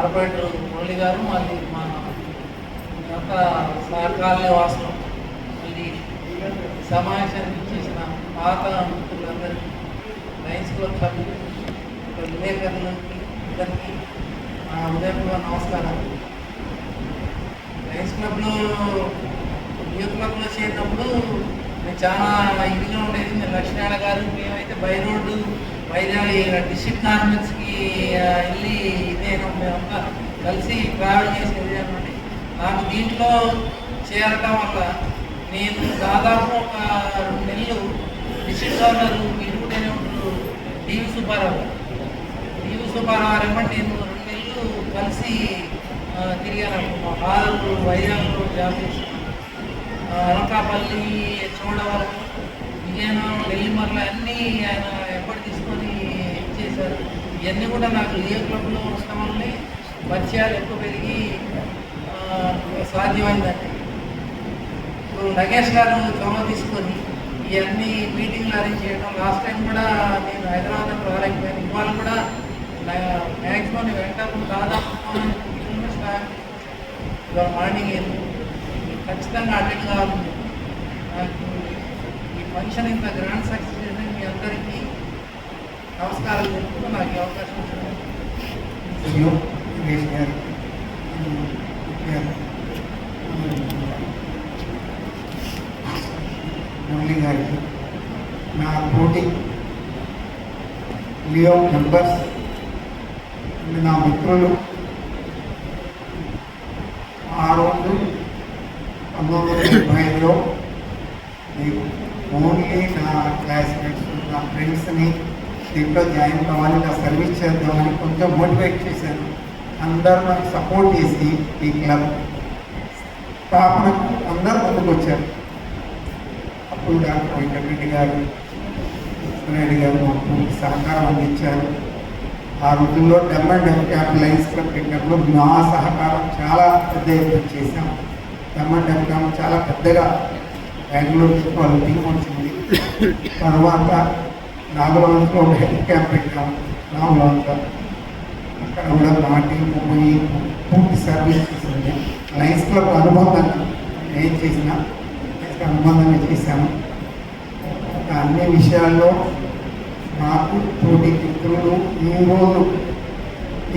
Corporator Murali గారు మాది మా యొక్క సహకాలనీ వాసులు మళ్ళీ సమావేశానికి ఇచ్చేసిన పాత మిత్రులందరికీ లయన్స్ క్లబ్ సభ్యులు ఇక్కడ విలేకరులకి అందరికీ నా ఉదయపూర్వ నమస్కారం లయన్స్ క్లబ్లో యూత్ క్లబ్లో చేరినప్పుడు నేను చాలా ఇదిగా ఉండేది. నేను లక్ష్మీనారాయణ గారు మేమైతే బై రోడ్డు వైజాగ్ డిస్ట్రిక్ట్ కార్మెంట్స్కి వెళ్ళి నేను మేమంతా కలిసి ట్రావెల్ చేసి వెళ్ళామండి. నాకు దీంట్లో చేరటం వల్ల నేను దాదాపు ఒక రెండు నెలలు డిస్ట్రిక్ట్ గవర్నర్ మీరు ఉంటారు డివి సుబ్బారావు డివి సుబ్బారావు ఏమంటే నేను రెండు నెలలు కలిసి తిరిగాను మా ఫాదర్ వైజాగ్లో జాబ్ చేసి అనకాపల్లి చూడవరం విజయనగరం నెల్లిమర్ల అన్నీ ఆయన ఎప్పటి తీసుకొని చేశారు. ఇవన్నీ కూడా నాకు ఏ క్లబ్లో ఉండటం వల్లే పరిచయాలు ఎక్కువ పెరిగి సాధ్యమైందండి. ఇప్పుడు నగేష్ గారు చొరవ తీసుకొని ఇవన్నీ మీటింగ్లు అరేంజ్ చేయడం లాస్ట్ టైం కూడా నేను హైదరాబాద్ రాలేకపోయాను. ఇవాళ కూడా మ్యాక్సిమం నేను వెంటనే దాదాపు ఇవాళ మార్నింగ్ ఖచ్చితంగా అటెండ్ కావాలి. నాకు ఈ ఫంక్షన్ ఇంత గ్రాండ్ సక్సెస్ చేసిన మీ అందరికీ నమస్కారాలు. నాకు అవకాశం ఇచ్చినందుకు హలో గారు. మురళి గారికి నా పోటీ లియో మెంబర్స్. నా మిత్రులు. ఆ రోజు పంతొమ్మిది వందల డెబ్బై ఐదులో ఓన్లీ నా క్లాస్మేట్స్ నా ఫ్రెండ్స్ని దీంట్లో జాయిన్ కావాలి నా సర్వీస్ చేద్దామని కొంచెం మోటివేట్ చేశాను. అందరూ నాకు సపోర్ట్ చేసి ఈ క్లబ్ స్థాపనకు అందరూ ముందుకు వచ్చారు అప్పుడు డాక్టర్ వెంకటరెడ్డి గారు కృష్ణారెడ్డి గారు మాకు సహకారం అందించారు. ఆ రోజుల్లో dam and dam camp lions club పెట్టినప్పుడు మా సహకారం చాలా పెద్ద ఎత్తున చేశాం. డెమ్ అండ్ డెమ్ క్యాంప్ చాలా పెద్దగా. బెంగళూరు నుంచి వాళ్ళ టీం వచ్చింది. తర్వాత నాగవంశలో ఒక హెల్త్ క్యాంప్ పెట్టాం. నాగవంశ అక్కడ కూడా నాటి పోయి పూర్తి సర్వీస్ చేసింది లైన్స్ క్లబ్ అనుబంధంగా నేను చేసినా అనుబంధంగా చేశాము. అన్ని విషయాల్లో నాకు తోటి మిత్రులు ఈ రోజు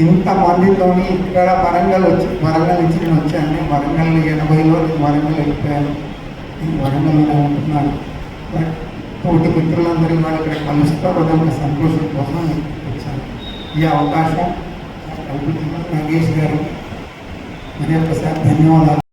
ఇంతమందితోని ఇక్కడ వరంగల్ వచ్చి వరంగల్ నుంచి నేను వచ్చాను. వరంగల్ ఎనభైలో నేను వరంగల్ వెళ్ళిపోయాను. నేను ఉంటున్నాను. బట్ తోటి మిత్రులందరూ ఇవాళ ఇక్కడ కలుస్తారు అదొక సంతోషం కోసం వచ్చాను. ఈ అవకాశం కల్పించిన నాగేష్ గారు మరి ఒకసారి ధన్యవాదాలు.